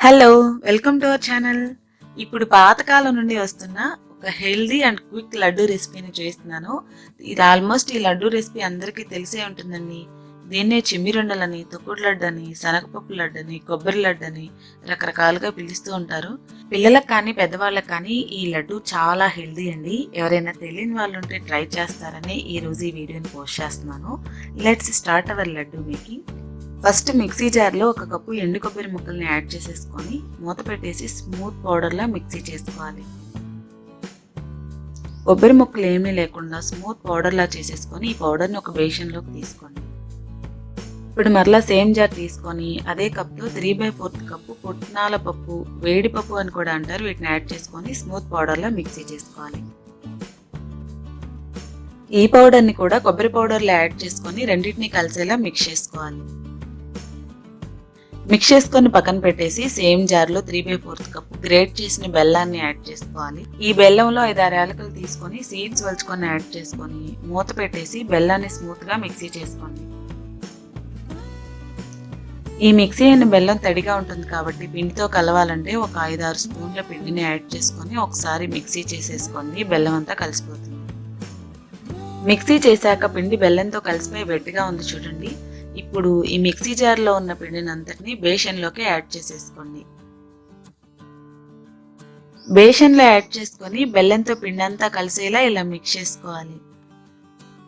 Hello welcome to our channel ఇప్పుడు పాతకాలం నుండి వస్తున్న ఒక హెల్దీ అండ్ క్విక్ లడ్డు రెసిపీని చేస్తున్నాను. ఇది ఆల్మోస్ట్ ఈ లడ్డు రెసిపీ అందరికీ తెలిసే ఉంటుందండి. దీన్నే చిమ్మిరొండలని తొక్కుడు లడ్డు అని శనగపప్పు లడ్డు అని కొబ్బరి లడ్డు అని రకరకాలుగా పిలుస్తూ ఉంటారు. పిల్లలకు కానీ పెద్దవాళ్ళకి కానీ ఈ లడ్డు చాలా హెల్దీ అండి. ఎవరైనా తెలియని వాళ్ళు ఉంటే ట్రై చేస్తారని ఈరోజు ఈ వీడియోని పోస్ట్ చేస్తున్నాను. Let's start our laddu making first mixie జార్లో ఒక కప్పు ఎండు కొబ్బరి ముక్కల్ని యాడ్ చేసేసుకొని మూత పెట్టేసి స్మూత్ పౌడర్లా మిక్సీ చేసుకోవాలి. కొబ్బరి ముక్కలు ఏమీ లేకుండా స్మూత్ పౌడర్లా చేసేసుకొని ఈ పౌడర్ని ఒక బేషన్లోకి తీసుకోండి. ఇప్పుడు మరలా సేమ్ జార్ తీసుకొని అదే కప్తో త్రీ బై ఫోర్త్ కప్పు పుట్నాల పప్పు వేడి పప్పు అని కూడా అంటారు. వీటిని యాడ్ చేసుకొని స్మూత్ పౌడర్లా మిక్సీ చేసుకోవాలి. ఈ పౌడర్ని కూడా కొబ్బరి పౌడర్లో యాడ్ చేసుకొని రెండింటిని కలిసేలా మిక్స్ చేసుకోవాలి. మిక్స్ చేసుకొని పక్కన పెట్టేసి సేమ్ జార్లో three by fourth cup grate చేసిన బెల్లాన్ని యాడ్ చేసుకోవాలి. ఈ బెల్లంలో ఐదారు యాలకులు తీసుకొని సీడ్స్ వలుచుకొని యాడ్ చేసుకొని మూత పెట్టేసి బెల్లాన్ని స్మూత్గా మిక్సీ చేసుకోండి. ఈ మిక్సీ అయిన బెల్లం తడిగా ఉంటుంది కాబట్టి పిండితో కలవాలంటే ఒక ఐదు ఆరు స్పూన్ల పిండిని యాడ్ చేసుకొని ఒకసారి మిక్సీ చేసేసుకోండి. బెల్లం అంతా కలిసిపోతుంది. మిక్సీ చేశాక పిండి బెల్లంతో కలిసిపోయి వెట్టిగా ఉంది చూడండి. ఇప్పుడు ఈ మిక్సీ జార్లో ఉన్న పిండిని అంతటిని బేషన్లోకి యాడ్ చేసేసుకోండి. బేషన్లో యాడ్ చేసుకొని బెల్లంతో పిండి అంతా కలిసేలా ఇలా మిక్స్ చేసుకోవాలి.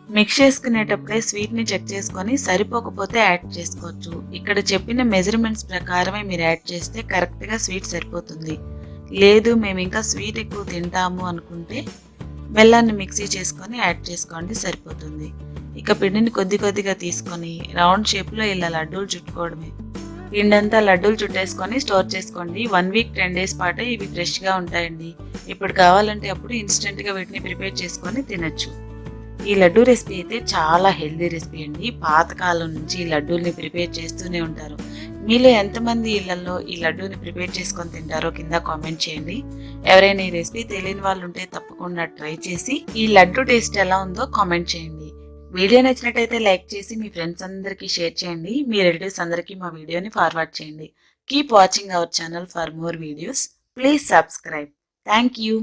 మిక్స్ చేసుకునేటప్పుడే స్వీట్ని చెక్ చేసుకొని సరిపోకపోతే యాడ్ చేసుకోవచ్చు. ఇక్కడ చెప్పిన మెజర్మెంట్స్ ప్రకారమే మీరు యాడ్ చేస్తే కరెక్ట్గా స్వీట్ సరిపోతుంది. లేదు మేము ఇంకా స్వీట్ ఎక్కువ తింటాము అనుకుంటే బెల్లాన్ని మిక్సీ చేసుకొని యాడ్ చేసుకోండి సరిపోతుంది. ఇక పిండిని కొద్ది కొద్దిగా తీసుకొని రౌండ్ షేప్లో ఇలా లడ్డూలు చుట్టుకోవడమే. పిండంతా లడ్డూలు చుట్టేసుకొని స్టోర్ చేసుకోండి. వన్ వీక్ టెన్ డేస్ పాటే ఇవి ఫ్రెష్గా ఉంటాయండి. ఇప్పుడు కావాలంటే అప్పుడు ఇన్స్టెంట్గా వీటిని ప్రిపేర్ చేసుకొని తినచ్చు. ఈ లడ్డూ రెసిపీ అయితే చాలా హెల్దీ రెసిపీ అండి. పాతకాలం నుంచి ఈ లడ్డూల్ని ప్రిపేర్ చేస్తూనే ఉంటారు. మీలో ఎంతమంది ఇళ్ళలో ఈ లడ్డూని ప్రిపేర్ చేసుకొని తింటారో కింద కామెంట్ చేయండి. ఎవరైనా ఈ రెసిపీ తెలియని వాళ్ళు ఉంటే తప్పకుండా ట్రై చేసి ఈ లడ్డు టేస్ట్ ఎలా ఉందో కామెంట్ చేయండి. వీడియో నచ్చినట్టయితే లైక్ చేసి మీ ఫ్రెండ్స్ అందరికీ షేర్ చేయండి. మీ రిలేటివ్స్ అందరికీ మా వీడియోని ఫార్వర్డ్ చేయండి. Keep watching our channel for more videos please subscribe thank you